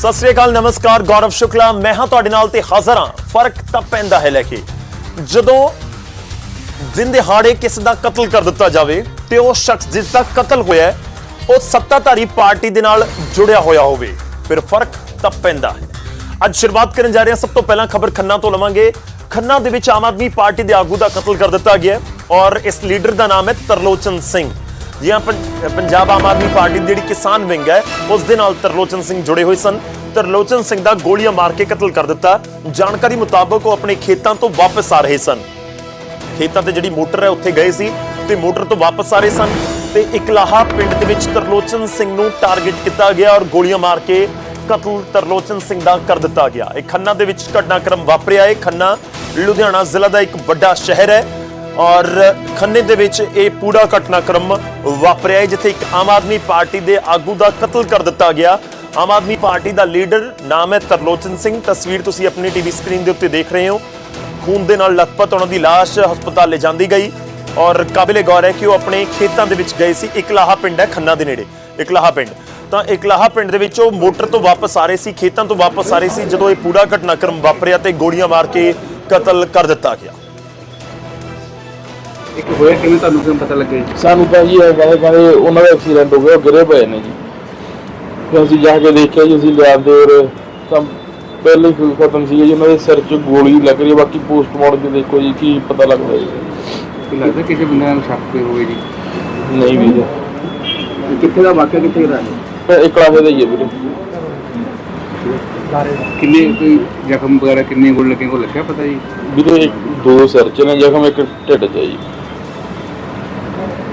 ਸਤਿ ਸ੍ਰੀ ਅਕਾਲ, ਨਮਸਕਾਰ, ਗੌਰਵ ਸ਼ੁਕਲਾ। ਮੈਂ ਹਾਂ ਤੁਹਾਡੇ ਨਾਲ ਤੇ ਹਾਜ਼ਰ ਹਾਂ। ਫ਼ਰਕ ਤਾਂ ਪੈਂਦਾ ਹੈ ਲੈ ਕੇ। ਜਦੋਂ ਦਿਨ ਦਿਹਾੜੇ ਕਿਸੇ ਦਾ ਕਤਲ ਕਰ ਦਿੱਤਾ ਜਾਵੇ ਤੇ ਉਹ ਸ਼ਖਸ ਜਿਸ ਦਾ ਕਤਲ ਹੋਇਆ ਉਹ ਸੱਤਾਧਾਰੀ ਪਾਰਟੀ ਦੇ ਨਾਲ ਜੁੜਿਆ ਹੋਇਆ ਹੋਵੇ। ਫਿਰ ਫ਼ਰਕ ਤਾਂ ਪੈਂਦਾ ਹੈ। ਅੱਜ ਸ਼ੁਰੂਆਤ ਕਰਨ ਜਾ ਰਹੇ ਹਾਂ। ਸਭ ਤੋਂ ਪਹਿਲਾਂ ਖਬਰ ਖੰਨਾ ਤੋਂ ਲਵਾਂਗੇ। ਖੰਨਾ ਦੇ ਵਿੱਚ ਆਮ ਆਦਮੀ ਪਾਰਟੀ ਦੇ ਆਗੂ ਦਾ ਕਤਲ ਕਰ ਦਿੱਤਾ ਗਿਆ ਔਰ ਇਸ ਲੀਡਰ ਦਾ ਨਾਮ ਹੈ ਤਰਲੋਚਨ ਸਿੰਘ। ਜੀ ਹਾਂ ਪੰ- ਪੰਜਾਬ ਆਮ ਆਦਮੀ ਪਾਰਟੀ ਦੀ ਜਿਹੜੀ ਕਿਸਾਨ ਵਿੰਗ ਹੈ, ਉਸ ਦੇ ਨਾਲ ਤਰਲੋਚਨ ਸਿੰਘ ਜੁੜੇ ਹੋਏ ਸਨ। ਤਰਲੋਚਨ ਸਿੰਘ ਦਾ ਗੋਲੀਆਂ ਮਾਰ ਕੇ ਕਤਲ ਕਰ ਦਿੱਤਾ। ਜਾਣਕਾਰੀ ਮੁਤਾਬਕ ਉਹ ਆਪਣੇ ਖੇਤਾਂ ਤੋਂ ਵਾਪਸ ਆ ਰਹੇ ਸਨ। ਖੇਤਾਂ ਤੇ ਜਿਹੜੀ ਮੋਟਰ ਹੈ, ਉੱਥੇ ਗਏ ਸੀ ਤੇ ਮੋਟਰ ਤੋਂ ਵਾਪਸ ਆ ਰਹੇ ਸਨ ਤੇ ਇਕਲਾਹਾ ਪਿੰਡ ਦੇ ਵਿੱਚ ਤਰਲੋਚਨ ਸਿੰਘ ਨੂੰ ਟਾਰਗੇਟ ਕੀਤਾ ਗਿਆ ਔਰ ਗੋਲੀਆਂ ਮਾਰ ਕੇ ਕਤਲ ਤਰਲੋਚਨ ਸਿੰਘ ਦਾ ਕਰ ਦਿੱਤਾ ਗਿਆ। ਇਹ ਖੰਨਾ ਦੇ ਵਿੱਚ ਘਟਨਾਕ੍ਰਮ ਵਾਪਰਿਆ। ਹੈ ਖੰਨਾ ਲੁਧਿਆਣਾ ਜ਼ਿਲ੍ਹਾ ਦਾ ਇੱਕ ਵੱਡਾ ਸ਼ਹਿਰ ਹੈ। ਔਰ ਖੰਨੇ ਦੇ ਵਿੱਚ ਇਹ ਪੂਰਾ ਘਟਨਾਕ੍ਰਮ ਵਾਪਰਿਆ ਹੈ, ਜਿੱਥੇ ਇੱਕ ਆਮ ਆਦਮੀ ਪਾਰਟੀ ਦੇ ਆਗੂ ਦਾ ਕਤਲ ਕਰ ਦਿੱਤਾ ਗਿਆ। ਆਮ ਆਦਮੀ ਪਾਰਟੀ ਦਾ ਲੀਡਰ ਨਾਮ ਹੈ ਤਰਲੋਚਨ ਸਿੰਘ। ਤਸਵੀਰ ਤੁਸੀਂ ਆਪਣੀ ਟੀਵੀ ਸਕਰੀਨ ਦੇ ਉੱਤੇ ਦੇਖ ਰਹੇ ਹੋ। ਖੂਨ ਦੇ ਨਾਲ ਲਥਪਥ ਉਹਨਾਂ ਦੀ ਲਾਸ਼ ਹਸਪਤਾਲ ਲੈ ਜਾਂਦੀ ਗਈ ਔਰ ਕਾਬਿਲੇ ਗੌਰ ਹੈ ਕਿ ਉਹ ਆਪਣੇ ਖੇਤਾਂ ਦੇ ਵਿੱਚ ਗਏ ਸੀ। ਇਕਲਾਹਾ ਪਿੰਡ ਹੈ ਖੰਨਾ ਦੇ ਨੇੜੇ, ਇਕਲਾਹਾ ਪਿੰਡ। ਤਾਂ ਇਕਲਾਹਾ ਪਿੰਡ ਦੇ ਵਿੱਚ ਉਹ ਮੋਟਰ ਤੋਂ ਵਾਪਸ ਆ ਰਹੇ ਸੀ, ਖੇਤਾਂ ਤੋਂ ਵਾਪਸ ਆ ਰਹੇ ਸੀ, ਜਦੋਂ ਇਹ ਪੂਰਾ ਘਟਨਾਕ੍ਰਮ ਵਾਪਰਿਆ ਤੇ ਗੋਲੀਆਂ ਮਾਰ ਕੇ ਕਤਲ ਕਰ ਦਿੱਤਾ ਗਿਆ। ਇੱਕ ਹੋਇਆ ਕਿਵੇਂ ਤੁਹਾਨੂੰ ਕਿਵੇਂ ਪਤਾ ਲੱਗਿਆ ਜੀ? ਸਾਨੂੰ ਤਾਂ ਜੀ ਇਹ ਕਹਿੰਦੇ ਕਹਿੰਦੇ ਉਹਨਾਂ ਦਾ ਐਕਸੀਡੈਂਟ ਹੋ ਗਿਆ ਉਹ ਗਿਰੇ ਪਏ ਨੇ ਜੀ। ਫਿਰ ਅਸੀਂ ਜਾ ਕੇ ਦੇਖਿਆ ਜੀ ਅਸੀਂ ਲਿਆਂਦੇ ਔਰ ਤਾਂ ਪਹਿਲੇ ਹੀ ਖਤਮ ਸੀ ਜੀ ਉਹਨਾਂ ਦੇ ਸਿਰ 'ਚ ਗੋਲੀ ਲੱਗ ਰਹੀ ਹੈ ਬਾਕੀ ਪੋਸਟਮਾਰਟਮ ਤੇ ਦੇਖੋ ਜੀ ਕੀ ਪਤਾ ਲੱਗਦਾ ਜੀ। ਕਿ ਲੱਗਦਾ ਕਿਸੇ ਬੰਦੇ ਨਾਲ ਸ਼ੱਕ ਕੋਈ ਹੋਵੇ ਜੀ? ਨਹੀਂ ਵੀ ਜੀ। ਕਿੱਥੇ ਦਾ ਵਾਕਿਆ ਕਿੱਥੇ ਦਾ? ਇਹ ਇੱਕ ਕਲਾਸੇ ਦਾ ਹੀ ਹੈ ਵੀਰੇ। ਕਿੰਨੇ ਕੋਈ ਜ਼ਖਮ ਵਗੈਰਾ ਕਿੰਨੇ ਗੋਲ ਲੱਗੇ ਕੋ ਲੱਗਿਆ ਪਤਾ ਜੀ? ਵੀਰੇ ਇੱਕ ਦੋ ਸਿਰ 'ਚ ਨੇ ਜ਼ਖਮ ਇੱਕ ਢਿੱਡ 'ਚ ਹੈ ਜੀ।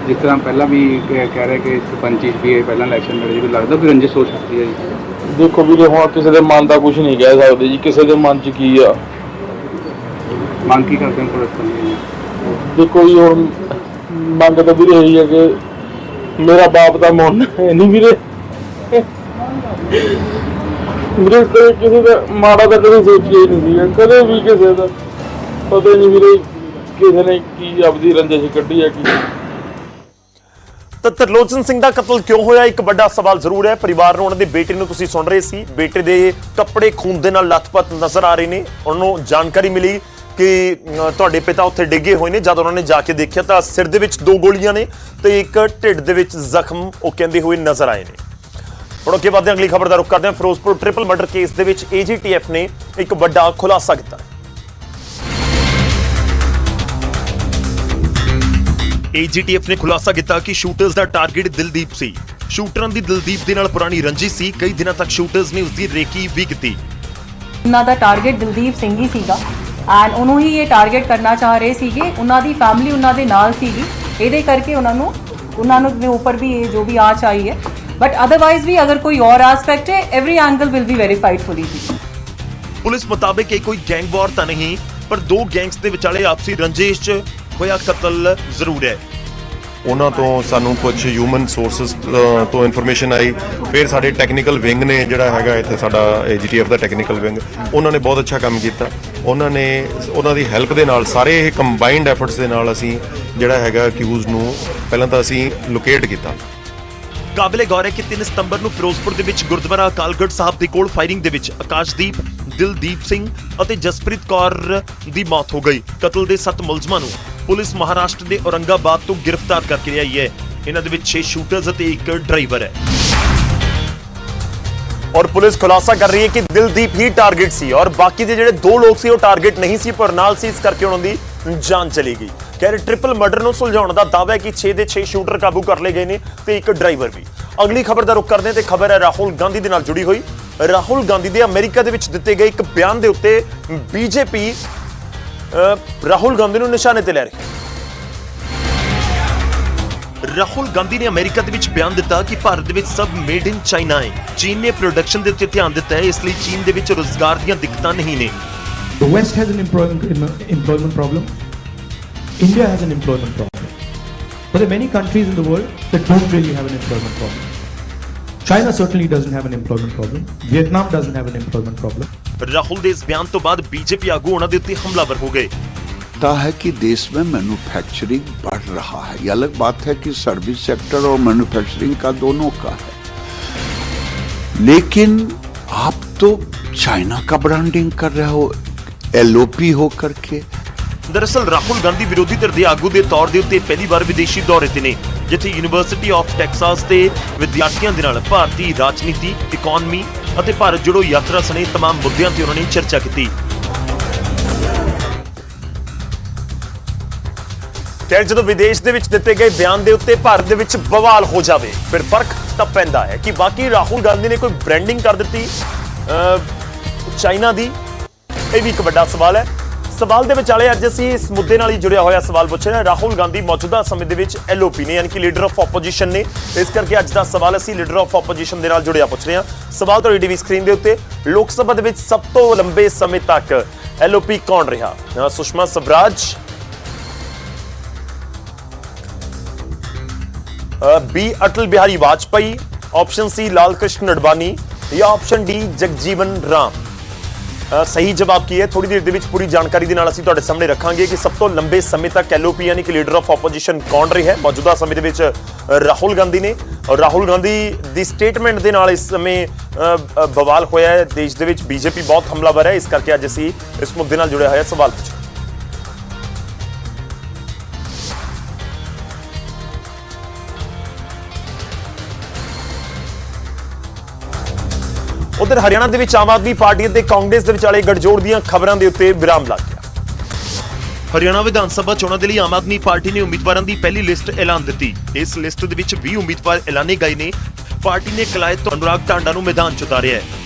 ਜਿਸ ਤਰ੍ਹਾਂ ਪਹਿਲਾਂ ਵੀ ਕਹਿ ਕਹਿ ਰਹੇ ਕਿ ਸਰਪੰਚੀ ਵੀ ਇਹ ਪਹਿਲਾਂ ਇਲੈਕਸ਼ਨ ਲੜੇ ਜੀ ਕੋਈ ਲੱਗਦਾ ਵੀ ਰੰਜਿਸ਼ ਹੋ ਸਕਦੀ ਹੈ ਜੀ। ਦੇਖੋ ਵੀਰੇ ਹੁਣ ਕਿਸੇ ਦੇ ਮਨ ਦਾ ਕੁਝ ਨਹੀਂ ਕਹਿ ਸਕਦੇ ਜੀ ਕਿਸੇ ਦੇ ਮਨ 'ਚ ਕੀ ਆ? ਮੰਗ ਕੀ ਕਰਦੇ ਹੋ ਪੁਲਿਸ ਤੋਂ ਜੀ ਦੇਖੋ ਜੀ ਹੁਣ ਮੰਗ ਤਾਂ ਵੀਰੇ ਇਹੀ ਹੈ ਕਿ ਮੇਰਾ ਬਾਪ ਦਾ ਮਨ ਨਹੀਂ ਵੀਰੇ। ਵੀਰੇ ਕਦੇ ਕਿਸੇ ਦਾ ਮਾੜਾ ਤਾਂ ਕਦੇ ਸੋਚਿਆ ਹੀ ਨਹੀਂ ਸੀਗਾ ਕਦੇ ਵੀ ਕਿਸੇ ਦਾ। ਪਤਾ ਹੀ ਨਹੀਂ ਵੀਰੇ ਕਿਸੇ ਨੇ ਕੀ ਆਪਦੀ ਰੰਜਿਸ਼ ਕੱਢੀ ਹੈ ਕੀ ਤਾਂ ਤਰਲੋਚਨ ਸਿੰਘ ਦਾ ਕਤਲ ਕਿਉਂ ਹੋਇਆ? ਇੱਕ ਵੱਡਾ ਸਵਾਲ ਜ਼ਰੂਰ ਹੈ। ਪਰਿਵਾਰ ਨੂੰ, ਉਹਨਾਂ ਦੇ ਬੇਟੇ ਨੂੰ ਤੁਸੀਂ ਸੁਣ ਰਹੇ ਸੀ। ਬੇਟੇ ਦੇ ਕੱਪੜੇ ਖੂਨ ਦੇ ਨਾਲ ਲੱਥਪੱਥ ਨਜ਼ਰ ਆ ਰਹੇ ਨੇ। ਉਹਨਾਂ ਨੂੰ ਜਾਣਕਾਰੀ ਮਿਲੀ ਕਿ ਤੁਹਾਡੇ ਪਿਤਾ ਉੱਥੇ ਡਿੱਗੇ ਹੋਏ ਨੇ। ਜਦ ਉਹਨਾਂ ਨੇ ਜਾ ਕੇ ਦੇਖਿਆ ਤਾਂ ਸਿਰ ਦੇ ਵਿੱਚ ਦੋ ਗੋਲੀਆਂ ਨੇ ਤੇ ਇੱਕ ਢਿੱਡ ਦੇ ਵਿੱਚ ਜ਼ਖਮ, ਉਹ ਕਹਿੰਦੇ ਹੋਏ ਨਜ਼ਰ ਆਏ ਨੇ। ਹੁਣ ਅੱਗੇ ਵਧਦੇ ਹਾਂ। ਅਗਲੀ ਖਬਰ ਦਾ ਰੁਖ ਕਰਦੇ ਹਾਂ। ਫਿਰੋਜ਼ਪੁਰ ਟ੍ਰਿਪਲ ਮਰਡਰ ਕੇਸ ਦੇ ਵਿੱਚ ਏਜੀਟੀਐਫ ਨੇ ਇੱਕ ਵੱਡਾ ਖੁਲਾਸਾ ਕੀਤਾ ਏਜੀਟੀਐਫ ਨੇ ਖੁਲਾਸਾ ਕੀਤਾ ਕਿ ਸ਼ੂਟਰਸ ਦਾ ਟਾਰਗੇਟ ਦਿਲਦੀਪ ਸੀ। ਸ਼ੂਟਰਾਂ ਦੀ ਦਿਲਦੀਪ ਦੇ ਨਾਲ ਪੁਰਾਣੀ ਰੰਜਿਸ਼ ਸੀ। ਕਈ ਦਿਨਾਂ ਤੱਕ ਸ਼ੂਟਰਸ ਨੇ ਉਸ ਦੀ ਰੇਕੀ ਵੀ ਕੀਤੀ। ਉਹਨਾਂ ਦਾ ਟਾਰਗੇਟ ਦਿਲਦੀਪ ਸਿੰਘ ਹੀ ਸੀਗਾ। ਐਂਡ ਉਹਨੂੰ ਹੀ ਇਹ ਟਾਰਗੇਟ ਕਰਨਾ ਚਾਹ ਰਹੇ ਸੀਗੇ। ਉਹਨਾਂ ਦੀ ਫੈਮਿਲੀ ਉਹਨਾਂ ਦੇ ਨਾਲ ਸੀਗੀ। ਇਹਦੇ ਕਰਕੇ ਉਹਨਾਂ ਨੂੰ ਉਹਨਾਂ ਨੂੰ ਦੇ ਉੱਪਰ ਵੀ ਇਹ ਜੋ ਵੀ ਆਚ ਆਈ ਹੈ। ਬਟ ਅਦਰਵਾਈਜ਼ ਵੀ ਅਗਰ ਕੋਈ ਹੋਰ ਐਸਪੈਕਟ ਹੈ every angle will be verified fully ਜੀ ਪੁਲਿਸ ਮੁਤਾਬਕ ਇਹ ਕੋਈ ਗੈਂਗ ਵਾਰ ਤਾਂ ਨਹੀਂ ਪਰ ਦੋ ਗੈਂਗਸ ਦੇ ਵਿਚਾਲੇ ਆਪਸੀ ਰੰਜਿਸ਼ 'ਚ ਹੋਇਆ ਕਤਲ ਜ਼ਰੂਰ ਹੈ ਉਹਨਾਂ ਤੋਂ ਸਾਨੂੰ ਕੁਝ ਹਿਊਮਨ ਸੋਰਸਸ ਤੋਂ ਇਨਫੋਰਮੇਸ਼ਨ ਆਈ। ਫਿਰ ਸਾਡੇ ਟੈਕਨੀਕਲ ਵਿੰਗ ਨੇ ਜਿਹੜਾ ਹੈਗਾ ਇੱਥੇ ਸਾਡਾ ਜੀਟੀਐਫ ਦਾ ਟੈਕਨੀਕਲ ਵਿੰਗ ਉਹਨਾਂ ਨੇ ਬਹੁਤ ਅੱਛਾ ਕੰਮ ਕੀਤਾ। ਉਹਨਾਂ ਨੇ ਉਹਨਾਂ ਦੀ ਹੈਲਪ ਦੇ ਨਾਲ ਸਾਰੇ ਇਹ ਕੰਬਾਈਨਡ ਐਫਰਟਸ ਦੇ ਨਾਲ ਅਸੀਂ ਜਿਹੜਾ ਹੈਗਾ ਅਕਿਊਜ਼ ਨੂੰ ਪਹਿਲਾਂ ਤਾਂ ਅਸੀਂ ਲੋਕੇਟ ਕੀਤਾ। ਕਾਬਿਲੇ ਗੌਰ ਹੈ ਕਿ 3 ਸਤੰਬਰ ਨੂੰ ਫਿਰੋਜ਼ਪੁਰ ਦੇ ਵਿੱਚ ਗੁਰਦੁਆਰਾ ਅਕਾਲਗੜ੍ਹ ਸਾਹਿਬ ਦੇ ਕੋਲ ਫਾਇਰਿੰਗ ਦੇ ਵਿੱਚ ਆਕਾਸ਼ਦੀਪ ਦਿਲਦੀਪ ਸਿੰਘ ਅਤੇ ਜਸਪ੍ਰੀਤ ਕੌਰ ਦੀ ਮੌਤ ਹੋ ਗਈ। ਕਤਲ ਦੇ 7 ਮੁਲਜ਼ਮਾਂ ਨੂੰ ਪੁਲਿਸ ਮਹਾਰਾਸ਼ਟਰ ਦੇ ਔਰੰਗਾਬਾਦ ਤੋਂ ਗ੍ਰਿਫਤਾਰ ਕਰਕੇ ਲਿਆਈ ਹੈ। ਇਹਨਾਂ ਦੇ ਵਿੱਚ 6 ਸ਼ੂਟਰਸ ਅਤੇ ਇੱਕ ਡਰਾਈਵਰ ਹੈ। ਔਰ ਪੁਲਿਸ ਖੁਲਾਸਾ ਕਰ ਰਹੀ ਹੈ ਕਿ ਦਿਲਦੀਪ ਹੀ ਟਾਰਗੇਟ ਸੀ ਔਰ ਬਾਕੀ ਦੇ ਜਿਹੜੇ ਦੋ ਲੋਕ ਸੀ ਉਹ ਟਾਰਗੇਟ ਨਹੀਂ ਸੀ, ਪਰ ਨਾਲ ਸੀ, ਇਸ ਕਰਕੇ ਉਹਨਾਂ ਦੀ ਜਾਨ ਚਲੀ ਗਈ। ਕਹਿ ਰਹੇ ਟ੍ਰਿਪਲ ਮਰਡਰ ਨੂੰ ਸੁਲਝਾਉਣ ਦਾ ਦਾਅਵਾ ਹੈ ਕਿ 6 ਦੇ 6 ਸ਼ੂਟਰ ਕਾਬੂ ਕਰ ਲਏ ਗਏ ਨੇ ਤੇ ਇੱਕ ਡਰਾਈਵਰ ਵੀ। ਅਗਲੀ ਖਬਰ ਦਾ ਰੁਖ ਕਰਦੇ ਹਾਂ ਤੇ ਖਬਰ ਹੈ ਰਾਹੁਲ ਗਾਂਧੀ ਦੇ ਨਾਲ ਜੁੜੀ ਹੋਈ। ਰਾਹੁਲ ਗਾਂਧੀ ਦੇ ਅਮਰੀਕਾ ਦੇ ਵਿੱਚ ਦਿੱਤੇ ਗਏ ਇੱਕ ਬਿਆਨ ਦੇ ਉੱਤੇ ਬੀਜੇਪੀ ਰਾਹੁਲ ਗਾਂਧੀ ਨੂੰ ਨਿਸ਼ਾਨੇ ਤੇ ਲੈ ਰਹੀ ਹੈ ਰਾਹੁਲ ਗਾਂਧੀ ਨੇ ਅਮਰੀਕਾ ਦੇ ਵਿੱਚ ਬਿਆਨ ਦਿੱਤਾ ਕਿ ਭਾਰਤ ਦੇ ਵਿੱਚ ਸਭ ਮੇਡ ਇਨ ਚਾਈਨਾ ਹੈ ਚੀਨ ਨੇ ਪ੍ਰੋਡਕਸ਼ਨ ਦੇ ਉੱਤੇ ਧਿਆਨ ਦਿੱਤਾ ਹੈ ਇਸ ਲਈ ਚੀਨ ਦੇ ਵਿੱਚ ਰੋਜ਼ਗਾਰ ਦੀਆਂ ਦਿੱਕਤਾਂ ਨਹੀਂ ਨੇ The West has an employment, employment problem. India has an employment problem. But there are many countries in the world that don't really have an employment problem. China certainly doesn't have an employment problem. Vietnam doesn't have an employment problem. Rahul ਦੇ ਇਸ ਬਿਆਨ ਤੋਂ ਬਾਅਦ BJP ਆਗੂ ਉਹਨਾਂ ਦੇ ਉੱਤੇ ਹਮਲਾਵਰ ਹੋ ਗਏ लगता है कि देश में मैन्युफैक्चरिंग बढ़ रहा है ये अलग बात है कि सर्विस सेक्टर और मैन्युफैक्चरिंग का दोनों का है लेकिन आप तो चाइना का ब्रांडिंग कर रहे हो एलओपी हो करके ਦਰਅਸਲ ਰਾਹੁਲ ਗਾਂਧੀ ਵਿਰੋਧੀ ਧਿਰ ਦੇ ਆਗੂ ਦੇ ਤੌਰ ਦੇ ਉੱਤੇ ਪਹਿਲੀ ਵਾਰ ਵਿਦੇਸ਼ੀ ਦੌਰੇ ਤੇ ਨੇ ਜਿੱਥੇ ਯੂਨੀਵਰਸਿਟੀ ਆਫ ਟੈਕਸਾਸ ਦੇ ਵਿਦਿਆਰਥੀਆਂ ਦੇ ਨਾਲ ਭਾਰਤੀ ਰਾਜਨੀਤੀ ਇਕਨੋਮੀ ਅਤੇ ਭਾਰਤ ਜੋੜੋ ਯਾਤਰਾ ਸਣੇ तमाम ਮੁੱਦਿਆਂ ਤੇ ਉਹਨਾਂ ਨੇ ਚਰਚਾ ਕੀਤੀ ਖੈਰ ਜਦੋਂ ਵਿਦੇਸ਼ ਦੇ ਵਿੱਚ ਦਿੱਤੇ ਗਏ ਬਿਆਨ ਦੇ ਉੱਤੇ ਭਾਰਤ ਦੇ ਵਿੱਚ ਬਵਾਲ ਹੋ ਜਾਵੇ ਫਿਰ ਫਰਕ ਤਾਂ ਪੈਂਦਾ ਹੈ ਕਿ ਬਾਕੀ ਰਾਹੁਲ ਗਾਂਧੀ ਨੇ ਕੋਈ ਬ੍ਰਾਂਡਿੰਗ ਕਰ ਦਿੱਤੀ ਅਹ, ਚਾਈਨਾ ਦੀ ਇਹ ਵੀ ਇੱਕ ਵੱਡਾ ਸਵਾਲ ਹੈ ਸਵਾਲ ਦੇ ਵਿਚਾਲੇ ਅੱਜ ਅਸੀਂ ਇਸ ਮੁੱਦੇ ਨਾਲ ਹੀ ਜੁੜਿਆ ਹੋਇਆ ਸਵਾਲ ਪੁੱਛ ਰਹੇ ਹਾਂ। ਰਾਹੁਲ ਗਾਂਧੀ ਮੌਜੂਦਾ ਸਮੇਂ ਦੇ ਵਿੱਚ ਐਲਓਪੀ ਨੇ, ਯਾਨੀ ਕਿ ਲੀਡਰ ਆਫ ਆਪੋਜੀਸ਼ਨ ਨੇ, ਇਸ ਕਰਕੇ ਅੱਜ ਦਾ ਸਵਾਲ ਅਸੀਂ ਲੀਡਰ ਆਫ ਆਪੋਜੀਸ਼ਨ ਦੇ ਨਾਲ ਜੁੜਿਆ ਪੁੱਛ ਰਹੇ ਹਾਂ। ਸਵਾਲ ਤੁਹਾਡੀ ਟੀਵੀ ਸਕਰੀਨ ਦੇ ਉੱਤੇ। ਲੋਕ ਸਭਾ ਦੇ ਵਿੱਚ ਸਭ ਤੋਂ ਲੰਬੇ ਸਮੇਂ ਤੱਕ ਐਲਓਪੀ ਕੌਣ ਰਿਹਾ? Sushma Swaraj B Atal Bihari Vajpayee option C Lal Krishna Advani ਜਾਂ ਆਪਸ਼ਨ ਡੀ ਜਗਜੀਵਨ ਰਾਮ। ਸਹੀ ਜਵਾਬ ਕੀ ਹੈ? ਥੋੜੀ ਦੇਰ ਦੇ ਵਿੱਚ ਪੂਰੀ ਜਾਣਕਾਰੀ ਦੇ ਨਾਲ ਅਸੀਂ ਤੁਹਾਡੇ ਸਾਹਮਣੇ ਰੱਖਾਂਗੇ ਕਿ ਸਭ ਤੋਂ ਲੰਬੇ ਸਮੇਂ ਤੱਕ ਐਲਓਪੀ ਯਾਨੀ ਕਿ ਲੀਡਰ ਆਫ ਆਪੋਜੀਸ਼ਨ ਕੌਣ ਰਿਹਾ ਹੈ? ਮੌਜੂਦਾ ਸਮੇਂ ਦੇ ਵਿੱਚ ਰਾਹੁਲ ਗਾਂਧੀ ਨੇ। ਔਰ ਰਾਹੁਲ ਗਾਂਧੀ ਦੀ ਸਟੇਟਮੈਂਟ ਦੇ ਨਾਲ ਇਸ ਸਮੇਂ ਬਵਾਲ ਹੋਇਆ ਹੈ। ਦੇਸ਼ ਦੇ ਵਿੱਚ ਬੀਜੇਪੀ ਬਹੁਤ ਹਮਲਾਵਰ ਹੈ। ਇਸ ਕਰਕੇ ਅੱਜ ਅਸੀਂ ਇਸ ਮੁੱਦੇ ਨਾਲ ਜੁੜਿਆ ਹੋਇਆ ਸਵਾਲ ਪੁੱਛਿਆ ਉਧਰ ਹਰਿਆਣਾ ਦੇ ਵਿੱਚ ਆਮ ਆਦਮੀ ਪਾਰਟੀ ਅਤੇ ਕਾਂਗਰਸ ਦੇ ਵਿਚਾਲੇ ਗੜਜੋੜ ਦੀਆਂ ਖਬਰਾਂ ਦੇ ਉੱਤੇ ਵਿਰਾਮ ਲੱਗ ਗਿਆ ਹਰਿਆਣਾ ਵਿਧਾਨ ਸਭਾ ਚੋਣਾਂ ਦੇ ਲਈ ਆਮ ਆਦਮੀ ਪਾਰਟੀ ਨੇ ਉਮੀਦਵਾਰਾਂ ਦੀ ਪਹਿਲੀ ਲਿਸਟ ਐਲਾਨ ਦਿੱਤੀ ਇਸ ਲਿਸਟ ਦੇ ਵਿੱਚ 20 ਉਮੀਦਵਾਰ ਐਲਾਨੇ ਗਏ ਨੇ ਪਾਰਟੀ ਨੇ ਕਲਾਇਤ ਤੋਂ ਅਨੁਰਾਗ ਟਾਂਡਾ ਨੂੰ ਮੈਦਾਨ 'ਚ ਉਤਾਰਿਆ ਹੈ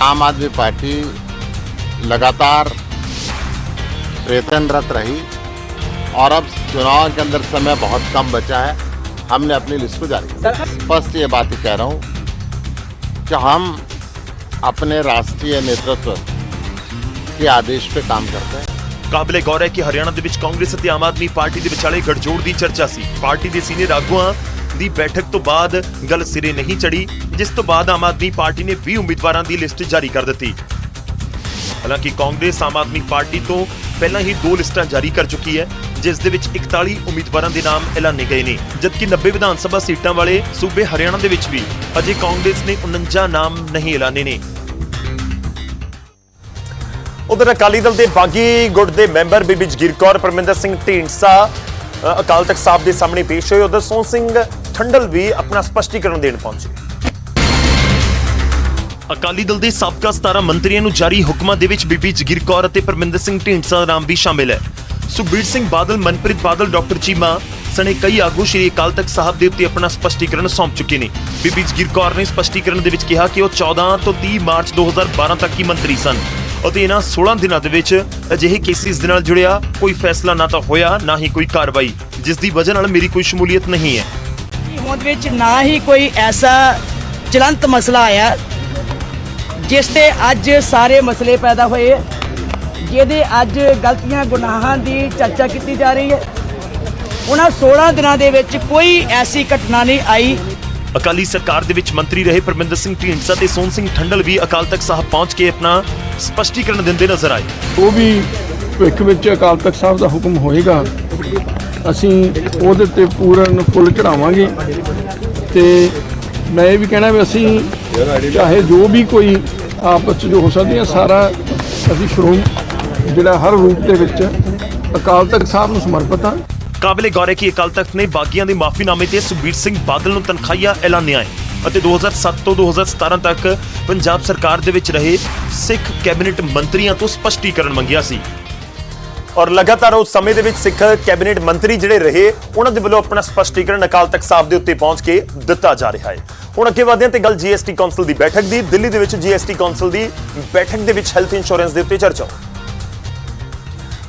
आम आदमी पार्टी लगातार प्रयत्नरत रही और अब चुनाव के अंदर समय बहुत कम बचा है हमने अपनी लिस्ट को जारी किया स्पष्ट ये बात ही कह रहा हूँ कि हम अपने राष्ट्रीय नेतृत्व के आदेश पे काम करते हैं ਕਾਬਲੇ ਗੌਰ ਹੈ ਕਿ ਹਰਿਆਣਾ ਦੇ ਵਿੱਚ ਕਾਂਗਰਸ ਅਤੇ ਆਮ ਆਦਮੀ ਪਾਰਟੀ ਦੇ ਵਿਚਾਲੇ ਗੜਜੋੜ ਦੀ ਚਰਚਾ ਸੀ ਪਾਰਟੀ ਦੇ ਸੀਨੀਅਰ ਆਗੂਆਂ ਦੀ ਬੈਠਕ ਤੋਂ ਬਾਅਦ ਗੱਲ ਸਿਰੇ ਨਹੀਂ ਚੜੀ ਜਿਸ ਤੋਂ ਬਾਅਦ ਆਮ ਆਦਮੀ ਪਾਰਟੀ ਨੇ 20 ਉਮੀਦਵਾਰਾਂ ਦੀ ਲਿਸਟ ਜਾਰੀ ਕਰ ਦਿੱਤੀ ਹਾਲਾਂਕਿ ਕਾਂਗਰਸ ਆਮ ਆਦਮੀ ਪਾਰਟੀ ਤੋਂ ਪਹਿਲਾਂ ਹੀ ਦੋ ਲਿਸਟਾਂ ਜਾਰੀ ਕਰ ਚੁੱਕੀ ਹੈ, ਜਿਸ ਦੇ ਵਿੱਚ 41 ਉਮੀਦਵਾਰਾਂ ਦੇ ਨਾਮ ਐਲਾਨੇ ਗਏ ਨੇ, ਜਦਕਿ 90 ਵਿਧਾਨ ਸਭਾ ਸੀਟਾਂ ਵਾਲੇ ਸੂਬੇ ਹਰਿਆਣਾ ਦੇ ਵਿੱਚ ਵੀ ਅਜੇ ਕਾਂਗਰਸ ਨੇ 49 ਨਾਮ ਨਹੀਂ ਐਲਾਨੇ ਨੇ। ਉਧਰ ਅਕਾਲੀ ਦਲ ਦੇ ਬਾਗੀ ਗੁੱਟ ਦੇ ਮੈਂਬਰ ਬੀਬੀ ਜਗੀਰ ਕੌਰ, ਪਰਮਿੰਦਰ ਸਿੰਘ ਢੀਂਡਸਾ ਅਕਾਲ ਤਖਤ ਸਾਹਿਬ ਦੇ ਸਾਹਮਣੇ ਪੇਸ਼ ਹੋਏ। ਉਧਰ ਸੋਹਣ ਸਿੰਘ ਠੰਡਲ ਵੀ ਆਪਣਾ ਸਪਸ਼ਟੀਕਰਨ ਦੇਣ ਪਹੁੰਚੇ। ਅਕਾਲੀ ਦਲ ਦੇ ਸਾਬਕਾ 17 ਮੰਤਰੀਆਂ ਨੂੰ ਜਾਰੀ ਹੁਕਮਾਂ ਦੇ ਵਿੱਚ ਬੀਬੀ ਜਗੀਰ ਕੌਰ ਅਤੇ ਪਰਮਿੰਦਰ ਸਿੰਘ ਢੀਂਡਸਾ ਨਾਮ ਵੀ ਸ਼ਾਮਿਲ ਹੈ। ਸੁਖਬੀਰ ਸਿੰਘ ਬਾਦਲ, ਮਨਪ੍ਰੀਤ ਬਾਦਲ, ਡਾਕਟਰ ਚੀਮਾ ਸਣੇ ਕਈ ਆਗੂ ਸ਼੍ਰੀ ਅਕਾਲ ਤਖਤ ਸਾਹਿਬ ਦੇ ਉੱਤੇ ਆਪਣਾ ਸਪਸ਼ਟੀਕਰਨ ਸੌਂਪ ਚੁੱਕੇ ਨੇ। ਬੀਬੀ ਜਗੀਰ ਕੌਰ ਨੇ ਸਪਸ਼ਟੀਕਰਨ ਦੇ ਵਿੱਚ ਕਿਹਾ ਕਿ ਉਹ 14 ਤੋਂ 30 ਮਾਰਚ 2012 ਤੱਕ ਹੀ ਮੰਤਰੀ ਸਨ ਅਤੇ ਇਹਨਾਂ 16 ਦਿਨਾਂ ਦੇ ਵਿੱਚ ਅਜਿਹੇ ਕੇਸਿਸ ਦੇ ਨਾਲ ਜੁੜਿਆ ਕੋਈ ਫੈਸਲਾ ਨਾ ਤਾਂ ਹੋਇਆ, ਨਾ ਹੀ ਕੋਈ ਕਾਰਵਾਈ, ਜਿਸ ਦੀ ਵਜ੍ਹਾ ਨਾਲ ਮੇਰੀ ਕੋਈ ਸ਼ਮੂਲੀਅਤ ਨਹੀਂ ਹੈ। ਹੋਂਦ ਵਿੱਚ ਨਾ ਹੀ ਕੋਈ ਐਸਾ ਚਲੰਤ ਮਸਲਾ ਆਇਆ ਜਿਸ ਤੇ ਅੱਜ ਸਾਰੇ ਮਸਲੇ ਪੈਦਾ ਹੋਏ ਜਿਹਦੇ ਅੱਜ ਗਲਤੀਆਂ ਗੁਨਾਹਾਂ ਦੀ ਚਰਚਾ ਕੀਤੀ ਜਾ ਰਹੀ ਹੈ। ਉਹਨਾਂ 16 ਦਿਨਾਂ ਦੇ ਵਿੱਚ ਕੋਈ ਐਸੀ ਘਟਨਾ ਨਹੀਂ ਆਈ। ਅਕਾਲੀ ਸਰਕਾਰ ਦੇ ਵਿੱਚ ਮੰਤਰੀ ਰਹੇ ਪਰਮਿੰਦਰ ਸਿੰਘ ਢੀਂਡਸਾ ਤੇ ਸੋਹਣ ਸਿੰਘ ਠੰਡਲ ਵੀ ਅਕਾਲ ਤਖਤ ਸਾਹਿਬ ਪਹੁੰਚ ਕੇ ਆਪਣਾ ਸਪਸ਼ਟੀਕਰਨ ਦਿੰਦੇ ਨਜ਼ਰ ਆਏ। ਉਹ ਵੀ ਭਵਿੱਖ ਵਿੱਚ ਅਕਾਲ ਤਖਤ ਸਾਹਿਬ ਦਾ ਹੁਕਮ ਹੋਏਗਾ। ਅਸੀਂ ਉਹਦੇ ਤੇ ਪੂਰਨ ਫੁੱਲ ਚੜਾਵਾਂਗੇ। ਤੇ ਮੈਂ ਇਹ ਵੀ ਕਹਿਣਾ ਵੀ ਅਸੀਂ ਚਾਹੇ ਜੋ ਵੀ ਕੋਈ ਆਪਸ 'ਚ ਜੋ ਹੋ ਸਕਦੀ ਹੈ ਸਾਰਾ ਅਸੀਂ ਸ਼੍ਰੋਮ ਜਿਹੜਾ ਹਰ ਰੂਪ ਦੇ ਵਿੱਚ ਅਕਾਲ ਤਖਤ ਸਾਹਿਬ ਨੂੰ ਸਮਰਪਿਤ ਹਾਂ। ਕਾਬਲੇ ਗੌਰ ਹੈ ਕਿ ਅਕਾਲ ਤਖਤ ਨੇ ਬਾਗੀਆਂ ਦੇ ਮਾਫੀਨਾਮੇ ਤੇ ਸੁਖਬੀਰ ਸਿੰਘ ਬਾਦਲ ਨੂੰ ਤਨਖਾਹੀਆ ਐਲਾਨਿਆ ਹੈ ਅਤੇ 2007 ਤੋਂ 2017 ਤੱਕ ਪੰਜਾਬ ਸਰਕਾਰ ਦੇ ਵਿੱਚ ਰਹੇ ਸਿੱਖ ਕੈਬਨਿਟ ਮੰਤਰੀਆਂ ਤੋਂ ਸਪਸ਼ਟੀਕਰਨ ਮੰਗਿਆ ਸੀ। ਔਰ ਲਗਾਤਾਰ ਉਸ ਸਮੇਂ ਦੇ ਵਿੱਚ ਸਿੱਖ ਕੈਬਨਿਟ ਮੰਤਰੀ ਜਿਹੜੇ ਰਹੇ, ਉਹਨਾਂ ਦੇ ਵੱਲੋਂ ਆਪਣਾ ਸਪਸ਼ਟੀਕਰਨ ਅਕਾਲ ਤਖਤ ਸਾਹਿਬ ਦੇ ਉੱਤੇ ਪਹੁੰਚ ਕੇ ਦਿੱਤਾ ਜਾ ਰਿਹਾ ਹੈ। ਹੁਣ ਅੱਗੇ ਵਧਦੇ ਹਾਂ ਤੇ ਗੱਲ ਜੀਐਸਟੀ ਕੌਂਸਲ ਦੀ ਬੈਠਕ ਦੀ। ਦਿੱਲੀ ਦੇ ਵਿੱਚ ਜੀਐਸਟੀ ਕੌਂਸਲ ਦੀ ਬੈਠਕ ਦੇ ਵਿੱਚ ਹੈਲਥ ਇੰਸ਼ੋਰੈਂਸ ਦੇ ਉੱਤੇ ਚਰਚਾ। ਹੋਈ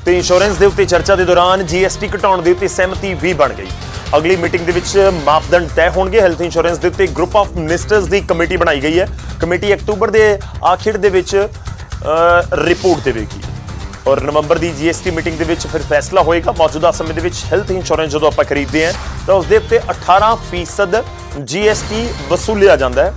ਤੇ ਇੰਸ਼ੋਰੈਂਸ ਦੇ ਉੱਤੇ ਚਰਚਾ ਦੇ ਦੌਰਾਨ ਜੀਐਸਟੀ ਘਟਾਉਣ ਦੇ ਉੱਤੇ ਸਹਿਮਤੀ ਵੀ ਬਣ ਗਈ। ਅਗਲੀ ਮੀਟਿੰਗ ਦੇ ਵਿੱਚ ਮਾਪਦੰਡ ਤੈਅ ਹੋਣਗੇ। ਹੈਲਥ ਇੰਸ਼ੋਰੈਂਸ ਦੇ ਉੱਤੇ ਗਰੁੱਪ ਆਫ ਮਿਨਿਸਟਰਸ ਦੀ ਕਮੇਟੀ ਬਣਾਈ ਗਈ ਹੈ। ਕਮੇਟੀ ਅਕਤੂਬਰ ਦੇ ਆਖਿਰ ਦੇ ਵਿੱਚ ਰਿਪੋਰਟ ਦੇਵੇਗੀ। ਔਰ ਨਵੰਬਰ ਦੀ ਜੀਐਸਟੀ ਮੀਟਿੰਗ ਦੇ ਵਿੱਚ ਫਿਰ ਫੈਸਲਾ ਹੋਏਗਾ। ਮੌਜੂਦਾ ਸਮੇਂ ਦੇ ਵਿੱਚ ਹੈਲਥ ਇੰਸ਼ੋਰੈਂਸ ਜਦੋਂ ਆਪਾਂ ਖਰੀਦਦੇ ਹਾਂ, ਤਾਂ ਉਸ ਦੇ ਉੱਤੇ 18% ਜੀਐਸਟੀ ਵਸੂਲਿਆ ਜਾਂਦਾ ਹੈ।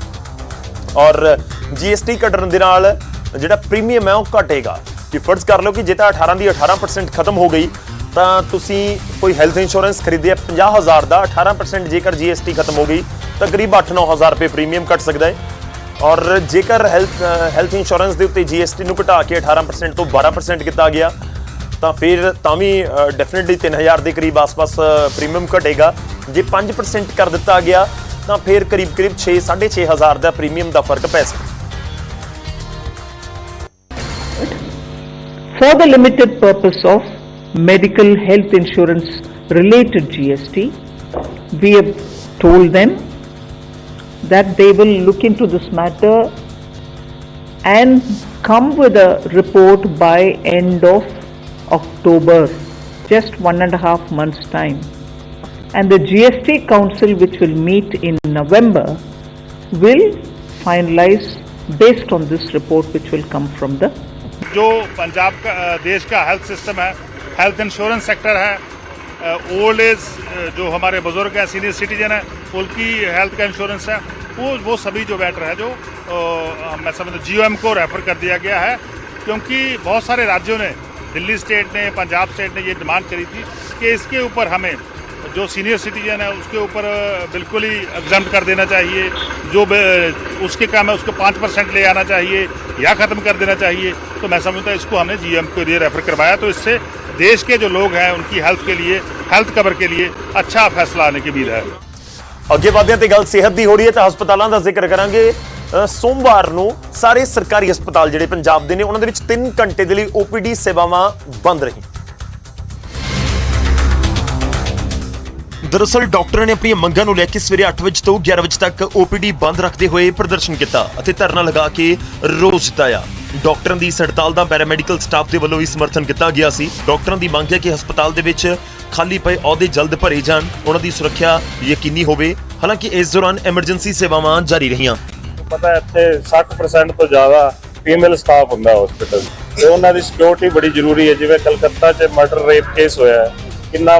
ਔਰ ਜੀਐਸਟੀ ਘਟਣ ਦੇ ਨਾਲ ਜਿਹੜਾ ਪ੍ਰੀਮੀਅਮ ਹੈ ਉਹ ਘਟੇਗਾ। ਕਿ ਫਰਜ਼ ਕਰ ਲਓ ਕਿ ਜੇ ਤਾਂ 18 ਦੀ 18% ਖਤਮ ਹੋ ਗਈ, ਤਾਂ ਤੁਸੀਂ ਕੋਈ ਹੈਲਥ ਇੰਸ਼ੋਰੈਂਸ ਖਰੀਦਿਆ 50000 ਦਾ 18% ਜੇਕਰ ਜੀਐਸਟੀ ਖਤਮ ਹੋ ਗਈ ਤਾਂ ਕਰੀਬ 8-9000 ਰੁਪਏ ਪ੍ਰੀਮੀਅਮ ਘਟ ਸਕਦਾ ਹੈ। ਔਰ ਜੇਕਰ ਹੈਲਥ ਹੈਲਥ ਇੰਸ਼ੋਰੈਂਸ ਦੇ ਉੱਤੇ GST ਨੂੰ ਘਟਾ ਕੇ 18% ਤੋਂ 12% ਕੀਤਾ ਗਿਆ ਤਾਂ ਫਿਰ ਤਾਂ ਵੀ ਡੈਫੀਨਿਟਲੀ 3000 ਦੇ ਕਰੀਬ ਆਸ-ਪਾਸ ਪ੍ਰੀਮੀਅਮ ਘਟੇਗਾ। ਜੇ 5% ਕਰ ਦਿੱਤਾ ਗਿਆ ਤਾਂ ਫਿਰ ਕਰੀਬ-ਕਰੀਬ 6 6500 ਦਾ ਪ੍ਰੀਮੀਅਮ ਦਾ ਫ਼ਰਕ ਪੈ ਸਕਦਾ। For the limited purpose of medical health insurance related GST, we have told them that they will look into this matter and come with a report by end of October, just one and a half months time. And the GST Council, which will meet in November, will finalize based on this report which will come from the जो पंजाब का अ, देश का health system है health insurance sector है old age जो हमारे बुज़ुर्ग हैं सीनियर सिटीजन है उनकी हेल्थ का इंश्योरेंस है। वो वो सभी जो मैटर है जो अ, मैं समझता जी एम को रेफर कर दिया गया है क्योंकि बहुत सारे राज्यों ने दिल्ली स्टेट ने पंजाब स्टेट ने ये डिमांड करी थी कि इसके ऊपर हमें जो सीनियर सिटीजन है उसके ऊपर बिल्कुल ही एग्ज़ाम कर देना चाहिए। जो उसके काम है उसको पाँच परसेंट ले आना चाहिए या ख़त्म कर देना चाहिए। तो मैं समझता इसको हमने जीएम को लिए रेफर करवाया तो इससे देश के जो लोग हैं उनकी हेल्थ के लिए हेल्थ कवर के लिए अच्छा फैसला आने की उम्मीद है ਅੱਗੇ ਵਧਦੇ ਹਾਂ ਤੇ ਗੱਲ ਸਿਹਤ ਦੀ ਹੋ ਰਹੀ ਹੈ ਤਾਂ ਹਸਪਤਾਲਾਂ ਦਾ ਜ਼ਿਕਰ ਕਰਾਂਗੇ ਅ, ਸੋਮਵਾਰ ਨੂੰ ਸਾਰੇ ਸਰਕਾਰੀ ਹਸਪਤਾਲ ਜਿਹੜੇ ਪੰਜਾਬ ਦੇ ਨੇ ਉਹਨਾਂ ਦੇ ਵਿੱਚ 3 ਘੰਟੇ ਦੇ ਲਈ OPD ਸੇਵਾਵਾਂ ਬੰਦ ਰਹੀਆਂ ਦਰਅਸਲ ਡਾਕਟਰਾਂ ਨੇ ਆਪਣੀਆਂ ਮੰਗਾਂ ਨੂੰ ਲੈ ਕੇ ਸਵੇਰੇ 8 ਵਜੇ ਤੋਂ 11 ਵਜੇ ਤੱਕ OPD ਬੰਦ ਰੱਖਦੇ ਹੋਏ ਪ੍ਰਦਰਸ਼ਨ ਕੀਤਾ ਅਤੇ ਧਰਨਾ ਲਗਾ ਕੇ ਰੋਸ ਜਤਾਇਆ ਡਾਕਟਰਾਂ ਦੀ ਇਸ ਹੜਤਾਲ ਦਾ ਪੈਰਾਮੈਡੀਕਲ ਸਟਾਫ ਦੇ ਵੱਲੋਂ ਵੀ ਸਮਰਥਨ ਕੀਤਾ ਗਿਆ ਸੀ। ਡਾਕਟਰਾਂ ਦੀ ਮੰਗ ਹੈ ਕਿ ਹਸਪਤਾਲ ਦੇ ਵਿੱਚ ਖਾਲੀ ਪਏ ਅਹੁਦੇ ਜਲਦ ਭਰੇ ਜਾਣ। ਉਹਨਾਂ ਦੀ ਸੁਰੱਖਿਆ ਯਕੀਨੀ ਹੋਵੇ। ਹਾਲਾਂਕਿ ਇਸ ਦੌਰਾਨ ਐਮਰਜੈਂਸੀ ਸੇਵਾਵਾਂ ਜਾਰੀ ਰਹੀਆਂ। ਪਤਾ ਇੱਥੇ 60% ਤੋਂ ਜ਼ਿਆਦਾ ਫੀਮੇਲ ਸਟਾਫ ਹੁੰਦਾ ਹਸਪੀਟਲ ਤੇ ਉਹਨਾਂ ਦੀ ਸਿਕਿਉਰਿਟੀ ਬੜੀ ਜ਼ਰੂਰੀ ਹੈ। ਜਿਵੇਂ ਕਲਕੱਤਾ 'ਚ ਮਰਡਰ ਰੇਪ ਕੇਸ ਹੋਇਆ ਹੈ ਕਿੰਨਾ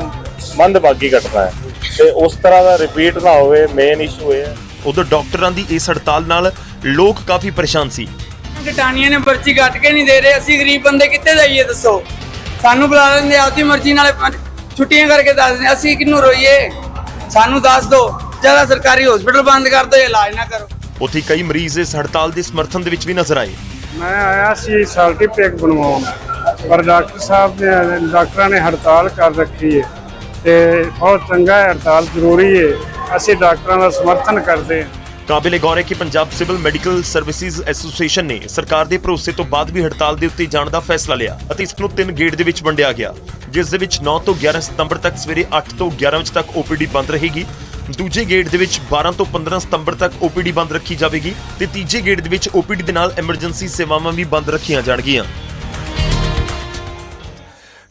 ਮੰਦਭਾਗੀ ਘਟਨਾ ਹੈ। ਤੇ ਉਸ ਤਰ੍ਹਾਂ ਦਾ ਰਿਪੀਟ ਨਾ ਹੋਵੇ ਮੇਨ ਇਸ਼ੂ ਇਹ ਹੈ। ਉਧਰ ਡਾਕਟਰਾਂ ਦੀ ਇਸ ਹੜਤਾਲ ਨਾਲ ਲੋਕ ਕਾਫੀ ਪਰੇਸ਼ਾਨ ਸੀ। ਜਟਾਨੀਆਂ ਨੇ ਪਰਚੀ ਕੱਟ ਕੇ ਨਹੀਂ ਦੇ ਰਹੇ ਅਸੀਂ ਗਰੀਬ ਬੰਦੇ ਕਿੱਥੇ ਜਾਈਏ ਦੱਸੋ? ਸਾਨੂੰ ਬੁਲਾ ਲੈਂਦੇ ਆਪਦੀ ਮਰਜ਼ੀ ਨਾਲ ਛੁੱਟੀਆਂ ਕਰਕੇ ਦੱਸ ਦਿੰਦੇ ਅਸੀਂ ਕਿਹਨੂੰ ਰੋਈਏ? ਸਾਨੂੰ ਦੱਸ ਦਿਓ ਜ਼ਿਆਦਾ ਸਰਕਾਰੀ ਹਸਪੀਟਲ ਬੰਦ ਕਰ ਦਿਓ ਇਲਾਜ ਨਾ ਕਰੋ। ਉੱਥੇ ਕਈ ਮਰੀਜ਼ ਇਸ ਹੜਤਾਲ ਦੇ ਸਮਰਥਨ ਦੇ ਵਿੱਚ ਵੀ ਨਜ਼ਰ ਆਏ। ਮੈਂ ਆਇਆ ਸੀ ਸਰਟੀਫਿਕੇਟ ਬਣਵਾਉਣ ਪਰ ਡਾਕਟਰ ਸਾਹਿਬ ਨੇ ਡਾਕਟਰਾਂ ਨੇ ਹੜਤਾਲ ਕਰ ਰੱਖੀ ਹੈ ਤੇ ਬਹੁਤ ਚੰਗਾ ਹੈ ਹੜਤਾਲ ਜ਼ਰੂਰੀ ਹੈ ਅਸੀਂ ਡਾਕਟਰਾਂ ਦਾ ਸਮਰਥਨ ਕਰਦੇ ਹਾਂ ਕਾਬਿਲੇ ਗੌਰ ਹੈ ਕਿ Punjab civil medical services association ਨੇ ਸਰਕਾਰ ਦੇ ਭਰੋਸੇ ਤੋਂ ਬਾਅਦ ਵੀ ਹੜਤਾਲ ਦੇ ਉੱਤੇ ਜਾਣ ਦਾ ਫੈਸਲਾ ਲਿਆ ਅਤੇ ਇਸ ਨੂੰ ਤਿੰਨ ਗੇਟ ਦੇ ਵਿੱਚ ਵੰਡਿਆ ਗਿਆ, ਜਿਸ ਦੇ ਵਿੱਚ 9 ਤੋਂ 11 ਸਤੰਬਰ ਤੱਕ ਸਵੇਰੇ 8 ਤੋਂ 11 ਵਜੇ ਤੱਕ OPD ਬੰਦ ਰਹੇਗੀ, ਦੂਜੇ ਗੇਟ ਦੇ ਵਿੱਚ 12 ਤੋਂ 15 ਸਤੰਬਰ ਤੱਕ OPD ਬੰਦ ਰੱਖੀ ਜਾਵੇਗੀ ਤੇ ਤੀਜੇ ਗੇਟ ਦੇ ਵਿੱਚ OPD ਦੇ ਨਾਲ ਐਮਰਜੈਂਸੀ ਸੇਵਾਵਾਂ ਵੀ ਬੰਦ ਰੱਖੀਆਂ ਜਾਣਗੀਆਂ।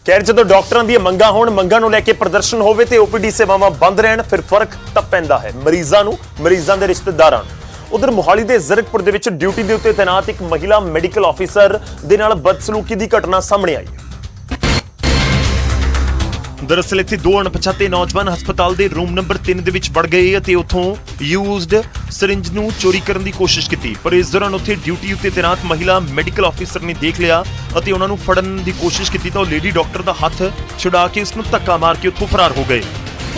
ਕਹਿਣ ਜਦੋਂ ਡਾਕਟਰਾਂ ਦੀਆਂ ਮੰਗਾਂ ਹੋਣ, ਮੰਗਾਂ ਨੂੰ ਲੈ ਕੇ ਪ੍ਰਦਰਸ਼ਨ ਹੋਵੇ ਤੇ OPD ਸੇਵਾਵਾਂ ਬੰਦ ਰਹਿਣ, ਫਿਰ ਫ਼ਰਕ ਤਾਂ ਪੈਂਦਾ ਹੈ। ਮਰੀਜ਼ਾਂ ਨੂੰ, ਮਰੀਜ਼ਾਂ ਦੇ ਰਿਸ਼ਤੇਦਾਰਾਂ ਨੂੰ। ਉਧਰ ਮੋਹਾਲੀ ਦੇ ਜ਼ਰਕਪੁਰ ਦੇ ਵਿੱਚ ਡਿਊਟੀ ਦੇ ਉੱਤੇ ਤੈਨਾਤ ਇੱਕ ਮਹਿਲਾ ਮੈਡੀਕਲ ਆਫੀਸਰ ਦੇ ਨਾਲ ਬਦਸਲੂਕੀ ਦੀ ਘਟਨਾ ਸਾਹਮਣੇ ਆਈ। ਦਰਅਸਲ ਇੱਥੇ ਦੋ ਅਣਪਛਾਤੇ ਨੌਜਵਾਨ ਹਸਪਤਾਲ ਦੇ ਰੂਮ ਨੰਬਰ 3 ਦੇ ਵਿੱਚ ਵੜ ਗਏ ਅਤੇ ਉੱਥੋਂ ਯੂਜ਼ਡ ਸਿਰਿੰਜ ਨੂੰ ਚੋਰੀ ਕਰਨ ਦੀ ਕੋਸ਼ਿਸ਼ ਕੀਤੀ। ਪਰ ਇਸ ਦੌਰਾਨ ਉੱਥੇ ਡਿਊਟੀ ਉੱਤੇ ਤੈਨਾਤ ਮਹਿਲਾ ਮੈਡੀਕਲ ਆਫੀਸਰ ਨੇ ਦੇਖ ਲਿਆ ਅਤੇ ਉਹਨਾਂ ਨੂੰ ਫੜਨ ਦੀ ਕੋਸ਼ਿਸ਼ ਕੀਤੀ ਤਾਂ ਉਹ ਲੇਡੀ ਡਾਕਟਰ ਦਾ ਹੱਥ ਛੁਡਾ ਕੇ ਉਸ ਨੂੰ ਧੱਕਾ ਮਾਰ ਕੇ ਉੱਥੋਂ ਫਰਾਰ ਹੋ ਗਏ।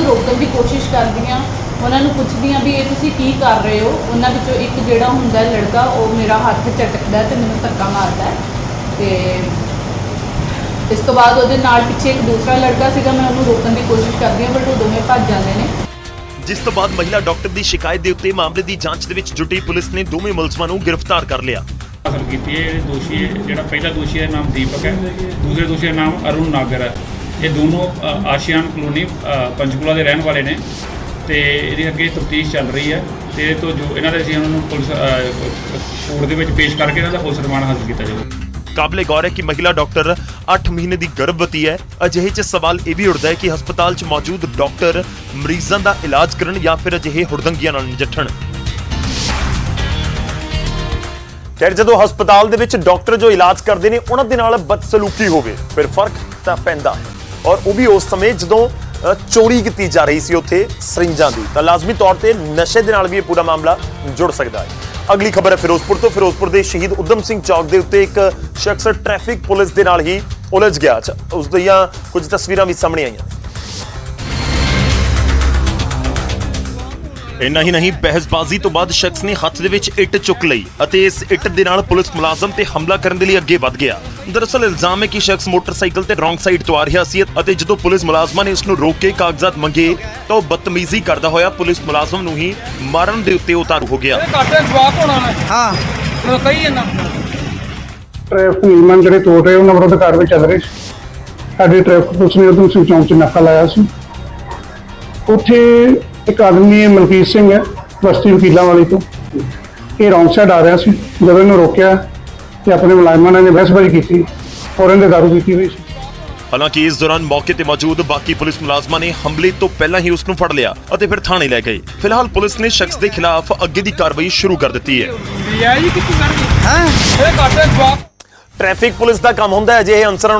ਰੋਕਣ ਦੀ ਕੋਸ਼ਿਸ਼ ਕਰਦੀ ਹਾਂ ਉਹਨਾਂ ਨੂੰ ਪੁੱਛਦੀ ਵੀ ਇਹ ਤੁਸੀਂ ਕੀ ਕਰ ਰਹੇ ਹੋ? ਉਹਨਾਂ ਵਿੱਚੋਂ ਇੱਕ ਜਿਹੜਾ ਹੁੰਦਾ ਲੜਕਾ, ਉਹ ਮੇਰਾ ਹੱਥ ਝਟਕਦਾ ਤੇ ਮੈਨੂੰ ਧੱਕਾ ਮਾਰਦਾ ਤੇ ਇਸ ਤੋਂ ਬਾਅਦ ਉਹਦੇ ਨਾਲ ਪਿੱਛੇ ਇੱਕ ਦੂਸਰਾ ਲੜਕਾ ਸੀਗਾ ਮੈਂ ਉਹਨੂੰ ਰੋਕਣ ਦੀ ਕੋਸ਼ਿਸ਼ ਕਰਦੀ ਹਾਂ ਬਟ ਉਹ ਦੋਵੇਂ ਭੱਜ ਜਾਂਦੇ ਨੇ। ਜਿਸ ਤੋਂ ਬਾਅਦ ਮਹਿਲਾ ਡਾਕਟਰ ਦੀ ਸ਼ਿਕਾਇਤ ਦੇ ਉੱਤੇ ਮਾਮਲੇ ਦੀ ਜਾਂਚ ਦੇ ਵਿੱਚ ਜੁਟੀ ਪੁਲਿਸ ਨੇ ਦੋਵੇਂ ਮੁਲਜ਼ਮਾਂ ਨੂੰ ਗ੍ਰਿਫਤਾਰ ਕਰ ਲਿਆ। ਹਾਸਲ ਕੀਤੀ ਹੈ ਇਹ ਦੋਸ਼ੀ ਹੈ ਜਿਹੜਾ ਪਹਿਲਾ ਦੋਸ਼ੀ ਦਾ ਨਾਮ ਦੀਪਕ ਹੈ। ਦੂਸਰੇ ਦੋਸ਼ੀ ਦਾ ਨਾਮ ਅਰੁਣ ਨਾਗਰ ਹੈ। ਇਹ ਦੋਨੋਂ ਅ, ਆਸ਼ੀਆਨ ਕਲੋਨੀ ਅ, ਪੰਚਕੂਲਾ ਦੇ ਰਹਿਣ ਵਾਲੇ ਨੇ ਤੇ ਇਹਦੀ ਅੱਗੇ ਤਫਤੀਸ਼ ਚੱਲ ਰਹੀ ਹੈ ਤੇ ਇਹ ਤੋਂ ਜੋ ਇਹਨਾਂ ਦੇ ਅਸੀਂ ਉਹਨਾਂ ਨੂੰ ਪੁਲਿਸ ਕੋਰਟ ਦੇ ਵਿੱਚ ਪੇਸ਼ ਕਰਕੇ ਇਹਨਾਂ ਦਾ ਪੁਲਿਸ ਰਿਮਾਂਡ ਹਾਸਲ ਕੀਤਾ ਜਾਵੇ ਕਾਬਲੇ ਗੌਰ ਹੈ ਕਿ ਮਹਿਲਾ ਡਾਕਟਰ 8 ਮਹੀਨੇ ਦੀ ਗਰਭਵਤੀ ਹੈ। ਅਜਿਹੇ 'ਚ ਸਵਾਲ ਇਹ ਵੀ ਉੱਠਦਾ ਹੈ ਕਿ ਹਸਪਤਾਲ 'ਚ ਮੌਜੂਦ ਡਾਕਟਰ ਮਰੀਜ਼ਾਂ ਦਾ ਇਲਾਜ ਕਰਨ ਜਾਂ ਫਿਰ ਅਜਿਹੇ ਹੁੜਦੰਗੀਆਂ ਨਾਲ ਨਜਿੱਠਣ। ਖੈਰ, ਜਦੋਂ ਹਸਪਤਾਲ ਦੇ ਵਿੱਚ ਡਾਕਟਰ ਜੋ ਇਲਾਜ ਕਰਦੇ ਨੇ, ਉਹਨਾਂ ਦੇ ਨਾਲ ਬਦਸਲੂਕੀ ਹੋਵੇ, ਫਿਰ ਫ਼ਰਕ ਤਾਂ ਪੈਂਦਾ ਹੈ। ਔਰ ਉਹ ਵੀ ਉਸ ਸਮੇਂ ਜਦੋਂ ਚੋਰੀ ਕੀਤੀ ਜਾ ਰਹੀ ਸੀ ਉੱਥੇ ਸਰਿੰਜਾਂ ਦੀ, ਤਾਂ ਲਾਜ਼ਮੀ ਤੌਰ ਤੇ ਨਸ਼ੇ ਦੇ ਨਾਲ ਵੀ ਇਹ ਪੂਰਾ ਮਾਮਲਾ ਜੁੜ ਸਕਦਾ ਹੈ। ਅਗਲੀ ਖਬਰ ਹੈ ਫਿਰੋਜ਼ਪੁਰ ਤੋਂ। ਫਿਰੋਜ਼ਪੁਰ ਦੇ ਸ਼ਹੀਦ ਉਦਮ ਸਿੰਘ ਚੌਕ ਦੇ ਉੱਤੇ ਇੱਕ ਸ਼ਖਸ ਟ੍ਰੈਫਿਕ ਪੁਲਿਸ ਦੇ ਨਾਲ ਹੀ ਉਲਝ ਗਿਆ। ਅੱਛਾ, ਉਸ ਦੀਆਂ ਕੁਝ ਤਸਵੀਰਾਂ ਵੀ ਸਾਹਮਣੇ ਆਈਆਂ। ਇੰਨਾ ਹੀ ਨਹੀਂ ਬਹਿਸਬਾਜ਼ੀ ਤੋਂ ਬਾਅਦ ਸ਼ਖਸ ਨੇ ਹੱਥ ਦੇ ਵਿੱਚ ਇੱਟ ਚੁੱਕ ਲਈ ਅਤੇ ਇਸ ਇੱਟ ਦੇ ਨਾਲ ਪੁਲਿਸ ਮੁਲਾਜ਼ਮ ਤੇ ਹਮਲਾ ਕਰਨ ਦੇ ਲਈ ਅੱਗੇ ਵਧ ਗਿਆ। ਦਰਅਸਲ ਇਲਜ਼ਾਮ ਹੈ ਕਿ ਸ਼ਖਸ ਮੋਟਰਸਾਈਕਲ ਤੇ ਰੋਂਗ ਸਾਈਡ ਤੋਂ ਆ ਰਿਹਾ ਸੀ ਅਤੇ ਜਦੋਂ ਪੁਲਿਸ ਮੁਲਾਜ਼ਮਾਂ ਨੇ ਉਸ ਨੂੰ ਰੋਕ ਕੇ ਕਾਗਜ਼ਾਤ ਮੰਗੇ ਤਾਂ ਉਹ ਬਦਤਮੀਜ਼ੀ ਕਰਦਾ ਹੋਇਆ ਪੁਲਿਸ ਮੁਲਾਜ਼ਮ ਨੂੰ ਹੀ ਮਾਰਨ ਦੇ ਉੱਤੇ ਉਤਾਰੂ ਹੋ ਗਿਆ। ਹਾਂ। ਕਹੀ ਜਾਂਦਾ। ਟ੍ਰੈਫਿਕ ਨਿਯਮਾਂ ਜਿਹੜੇ ਤੋੜ ਰਹੇ ਉਹਨਾਂ ਵਿਰੁੱਧ ਕਾਰਵਾਈ ਚੱਲ ਰਹੀ ਸੀ। ਸਾਡੀ ਟ੍ਰੈਫਿਕ ਪੁਲਿਸ ਨੇ ਉਦੋਂ ਸੀ ਚੌਂਕ 'ਚ ਨਾਕਾ ਲਾਇਆ ਸੀ। ਉੱਥੇ ਇੱਕ ਆਦਮੀ ਹੈ ਮਲਕੀਤ ਸਿੰਘ ਹੈ ਬਸਤੀ ਵਕੀਲਾਂ ਵਾਲੀ ਤੋਂ। ਇਹ ਰੌਂਗ ਸਾਈਡ ਆ ਰਿਹਾ ਸੀ ਜਦੋਂ ਇਹਨੂੰ ਰੋਕਿਆ ਤੇ ਆਪਣੇ ਮੁਲਾਜ਼ਮਾਂ ਨੇ ਬਹਿਸਬਾਜ਼ੀ ਕੀਤੀ ਫੌਰਨ ਦੇ ਦਾਰੂ ਪੀਤੀ ਹੋਈ ਸੀ। ਹਾਲਾਂਕਿ ਇਸ ਦੌਰਾਨ ਮੌਕੇ ਤੇ ਮੌਜੂਦ ਬਾਕੀ ਪੁਲਿਸ ਮੁਲਾਜ਼ਮਾਂ ਨੇ ਹਮਲੇ ਤੋਂ ਪਹਿਲਾਂ ਹੀ ਉਸ ਨੂੰ ਫੜ ਲਿਆ ਅਤੇ ਫਿਰ ਥਾਣੇ ਲੈ ਗਏ। ਫਿਲਹਾਲ ਪੁਲਿਸ ਨੇ ਸ਼ਖਸ ਦੇ ਖਿਲਾਫ ਅੱਗੇ ਦੀ ਕਾਰਵਾਈ ਸ਼ੁਰੂ ਕਰ ਦਿੱਤੀ ਹੈ। ਹਾਂ? ਟ੍ਰੈਫਿਕ ਪੁਲਿਸ ਦਾ ਕੰਮ ਹੁੰਦਾ ਹੈ ਜੇ ਇਹ ਅਨਸਰਾਂ ਨੂੰ